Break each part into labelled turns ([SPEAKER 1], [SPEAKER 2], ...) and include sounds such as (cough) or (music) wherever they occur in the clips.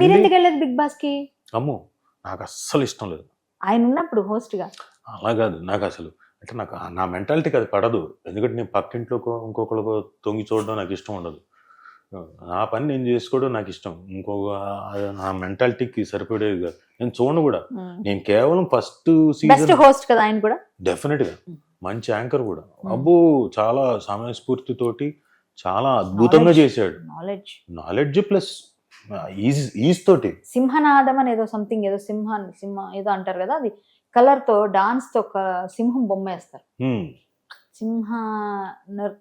[SPEAKER 1] మీరు ఎందుకు వెళ్ళలేదు బిగ్ బాస్కి
[SPEAKER 2] అమ్మో నాకు అస్సలు ఇష్టం లేదు.
[SPEAKER 1] ఆయన ఉన్నప్పుడు హోస్ట్గా?
[SPEAKER 2] అలా కాదు నాకు అసలు అంటే నాకు నా మెంటాలిటీకి అది పడదు. ఎందుకంటే నేను పక్కింట్లోకో ఇంకొకరికో తొంగి చూడడం నాకు ఇష్టం ఉండదు. నా పని నేను చేసుకోవడం నాకు ఇష్టం. ఇంకొక నా మెంటాలిటీకి సరిపడేది కాదు. నేను చూడను కూడా. నేను కేవలం ఫస్ట్ సీజన్
[SPEAKER 1] హోస్ట్ కదా ఆయన కూడా? డెఫినెట్గా.
[SPEAKER 2] మంచి యాంకర్ కూడా. అబ్బో చాలా సమయస్ఫూర్తితోటి చాలా అద్భుతంగా. చేశాడు.
[SPEAKER 1] Knowledge
[SPEAKER 2] knowledge plus ease ease తోటి.
[SPEAKER 1] సింహనాదం అని ఏదో సంథింగ్ ఏదో సింహం సింహ ఏదో అంటారు కదా అది. కలర్తో డాన్స్తో ఒక సింహం బొమ్మ వేస్తారు. సింహ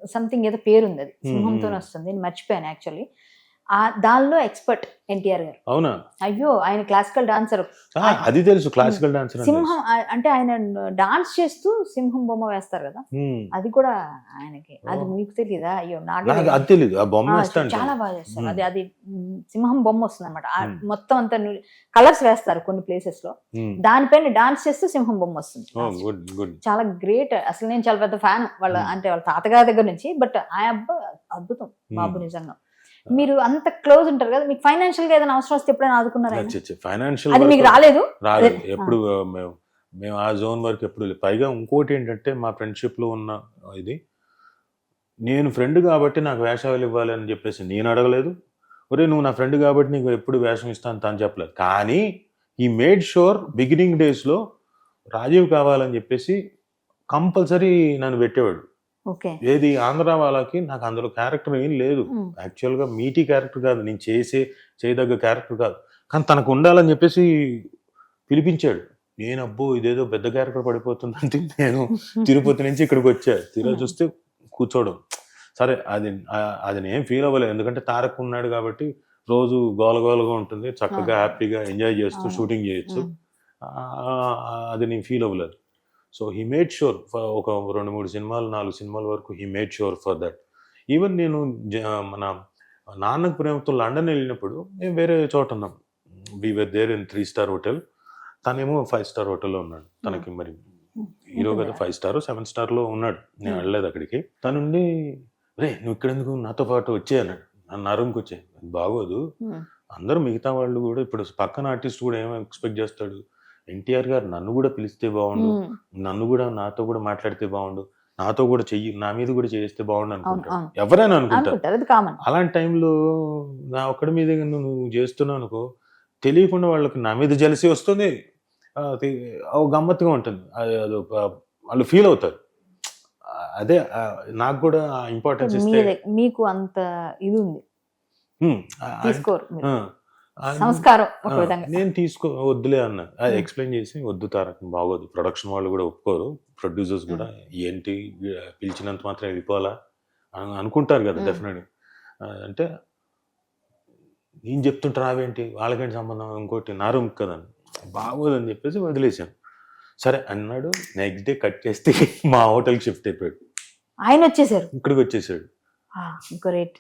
[SPEAKER 1] సంథింగ్ ఏదో పేరు ఉంది అది సింహంతో. వస్తుంది. నేను మర్చిపోయాను యాక్చువల్లీ దానిలో ఎక్స్పర్ట్ ఎన్టీఆర్ గారు.
[SPEAKER 2] అవునా?
[SPEAKER 1] అయ్యో ఆయన క్లాసికల్ డాన్సర్
[SPEAKER 2] అది తెలుసు క్లాసికల్ డాన్సర్
[SPEAKER 1] సింహం అంటే ఆయన డాన్స్ చేస్తూ సింహం బొమ్మ వేస్తారు కదా? అది కూడా ఆయనకి. అది. మీకు తెలియదా అయ్యో నాకు.
[SPEAKER 2] అది తెలియదు ఆ బొమ్మ
[SPEAKER 1] చాలా బాగా చేస్తారు. అది అది సింహం బొమ్మ వస్తుంది అనమాట. మొత్తం అంతా కలర్స్ వేస్తారు కొన్ని ప్లేసెస్లో. దానిపైన డాన్స్ చేస్తూ సింహం బొమ్మ వస్తుంది. చాలా గ్రేట్ అసలు నేను చాలా పెద్ద ఫ్యాన్ వాళ్ళ. అంటే వాళ్ళ తాతగారి దగ్గర నుంచి బట్ ఆ అబ్బాయి అద్భుతం బాబు నిజంగా. మీరు అంత క్లోజ్ ఉంటారు కదా మీకు ఫైనాన్షియల్గా ఏదైనా అవసరం వస్తే ఎప్పుడైనా ఆదుకున్నారా?
[SPEAKER 2] ఫైనాన్షియల్
[SPEAKER 1] అది మీకు రాలేదు
[SPEAKER 2] రాలేదు. ఎప్పుడు మేము మేము ఆ జోన్ వరకు ఎప్పుడు. పైగా ఇంకోటి ఏంటంటే మా ఫ్రెండ్షిప్లో ఉన్న ఇది నేను ఫ్రెండ్ కాబట్టి నాకు వేషాలు ఇవ్వాలి అని చెప్పేసి నేను అడగలేదు ఒరే నువ్వు నా ఫ్రెండ్ కాబట్టి నీకు ఎప్పుడు వేషం ఇస్తాను తను చెప్పలేదు కానీ ఈ మేడ్ షోర్ బిగినింగ్ డేస్లో రాజీవ్ కావాలని చెప్పేసి కంపల్సరీ నన్ను పెట్టేవాడు ఏది ఆంధ్ర వాళ్ళకి నాకు అందులో క్యారెక్టర్ ఏం లేదు. యాక్చువల్గా మీటీ క్యారెక్టర్ కాదు నేను చేసే చేయదగ్గ క్యారెక్టర్ కాదు. కానీ తనకు ఉండాలని చెప్పేసి పిలిపించాడు. నేను అబ్బో ఇదేదో పెద్ద క్యారెక్టర్ పడిపోతుందంటే నేను (laughs) తిరుపతి నుంచి ఇక్కడికి వచ్చా. తీరా చూస్తే కూర్చోవడం. సరే అది అది నేను ఫీల్ అవ్వలేదు. ఎందుకంటే తారక్ ఉన్నాడు కాబట్టి రోజు గోలగోలగా ఉంటుంది. చక్కగా. హ్యాపీగా ఎంజాయ్ చేస్తూ. షూటింగ్ చేయొచ్చు. అది నేను ఫీల్ అవ్వలేదు. సో హీ మేడ్ షూర్ ఒక రెండు మూడు సినిమాలు నాలుగు సినిమాల వరకు he made sure for that even నేను మన నాన్నకు ప్రేమతో లండన్ వెళ్ళినప్పుడు మేము వేరే చోట ఉన్నాం. We were there in three star hotel తనేమో ఫైవ్ స్టార్ హోటల్లో ఉన్నాడు. తనకి మరి హీరో కదా ఫైవ్ స్టార్ సెవెన్ స్టార్లో ఉన్నాడు. నేను
[SPEAKER 1] Hmm.
[SPEAKER 2] వెళ్ళలేదు అక్కడికి. తనుండి రే నువ్వు ఇక్కడ ఎందుకు నాతో పాటు వచ్చే? అన్నాడు. నన్ను నా రూమ్కి వచ్చే. బాగోదు.
[SPEAKER 1] Hmm.
[SPEAKER 2] అందరూ మిగతా వాళ్ళు కూడా ఇప్పుడు పక్కన ఆర్టిస్ట్ కూడా ఏమో ఎక్స్పెక్ట్ చేస్తాడు? ఎన్టీఆర్ గారు నన్ను కూడా పిలిస్తే బాగుండు. నన్ను కూడా నాతో కూడా మాట్లాడితే బాగుండు నాతో కూడా చెయ్యి నా మీద కూడా చేస్తే బాగుండు అనుకుంటాడు
[SPEAKER 1] అవును.
[SPEAKER 2] ఎవరైనా అనుకుంటారు. అలాంటి టైంలో నా ఒక్కడి మీద నువ్వు చేస్తున్నావు అనుకో తెలియకుండా వాళ్ళకి నా మీద జలసి వస్తుంది గమ్మత్తుగా ఉంటుంది. అది వాళ్ళు ఫీల్ అవుతారు. అదే నాకు కూడా ఇంపార్టెన్స్
[SPEAKER 1] మీకు అంత ఇది ఉంది. తీసుకోరు సంస్కారం ఒక
[SPEAKER 2] ఆ,
[SPEAKER 1] విధంగా.
[SPEAKER 2] నేను తీసుకో వద్దులే అన్న. అది. ఎక్స్ప్లెయిన్ చేసి వద్దు తారక్ బాగోదు. ప్రొడక్షన్ వాళ్ళు కూడా ఒప్పుకోరు. ప్రొడ్యూసర్స్ కూడా ఏంటి పిలిచినంత మాత్రం వెళ్ళిపోవాలా? అని అనుకుంటారు కదా
[SPEAKER 1] Hmm.
[SPEAKER 2] డెఫినెట్ అంటే నేను చెప్తుంటే రావేంటి? వాళ్ళకేంటి సంబంధం? ఇంకోటి నా రూమ్ కదా. బాగోదని చెప్పేసి వదిలేశాను. సరే అన్నాడు నెక్స్ట్ డే కట్ చేస్తే (laughs) మా హోటల్కి షిఫ్ట్ అయిపోయాడు.
[SPEAKER 1] ఆయన వచ్చేసారు.
[SPEAKER 2] ఇక్కడికి వచ్చేసాడు.
[SPEAKER 1] గ్రేట్